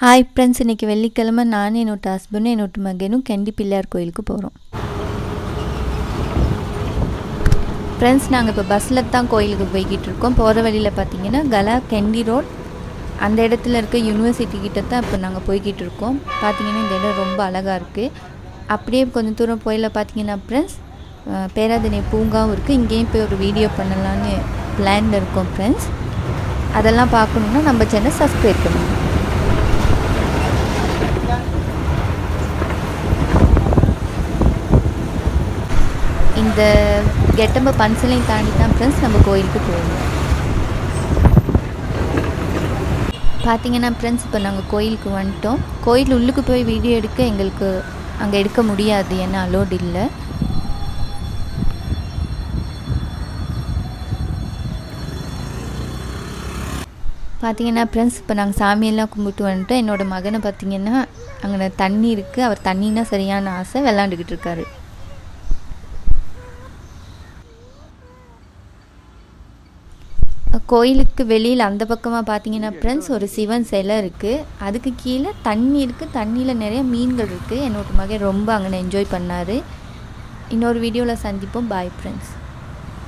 Hi friends இன்றைக்கி வெள்ளிக்கிழமை நானும் என்னோட ஹஸ்பண்டும் என்னோட மகனும் கெண்டி பிள்ளையார் கோயிலுக்கு போகிறோம் ஃப்ரெண்ட்ஸ் நாங்கள் இப்போ பஸ்ஸில் தான் கோயிலுக்கு போய்கிட்டு இருக்கோம். போகிற வழியில் பார்த்தீங்கன்னா கலா கெண்டி ரோட் அந்த இடத்துல இருக்க யூனிவர்சிட்டி கிட்ட தான் இப்போ நாங்கள் போய்கிட்டு இருக்கோம். பார்த்தீங்கன்னா இந்த இடம் ரொம்ப அழகாக இருக்குது அப்படியே கொஞ்சம் தூரம் போயில பார்த்தீங்கன்னா ஃப்ரெண்ட்ஸ் பேராதனை பூங்காவும் இருக்குது இங்கேயும் போய் ஒரு வீடியோ பண்ணலான்னு பிளானில் இருக்கோம் ஃப்ரெண்ட்ஸ் அதெல்லாம் பார்க்கணுன்னா நம்ம சேனல் சப்ஸ்கிரைப் பண்ணணும் இந்த கெட்டம்ப பன்சலையும் தாண்டி தான் ஃப்ரெண்ட்ஸ் நம்ம கோயிலுக்கு போகணும் பார்த்தீங்கன்னா ஃப்ரெண்ட்ஸ் இப்போ நாங்கள் கோயிலுக்கு வந்துட்டோம். கோயில் உள்ளுக்கு போய் வீடியோ எடுக்க எங்களுக்கு அங்கே எடுக்க முடியாது ஏன்னா அலோட் இல்லை. பார்த்தீங்கன்னா ஃப்ரெண்ட்ஸ் இப்போ நாங்கள் சாமியெல்லாம் கும்பிட்டு வந்துட்டோம். என்னோடய மகனை பார்த்தீங்கன்னா அங்கே தண்ணி இருக்குது அவர் தண்ணின்னா சரியான ஆசை விளாண்டுக்கிட்டு இருக்காரு. கோயிலுக்கு வெளியில் அந்த பக்கமாக பார்த்தீங்கன்னா ஃப்ரெண்ட்ஸ் ஒரு சிவன் சிலை இருக்குது அதுக்கு கீழே தண்ணி இருக்குது தண்ணியில் நிறைய மீன்கள் இருக்குது என்னோட மகன் ரொம்ப அங்கே என்ஜாய் பண்ணார். இன்னொரு வீடியோவில் சந்திப்போம். Bye friends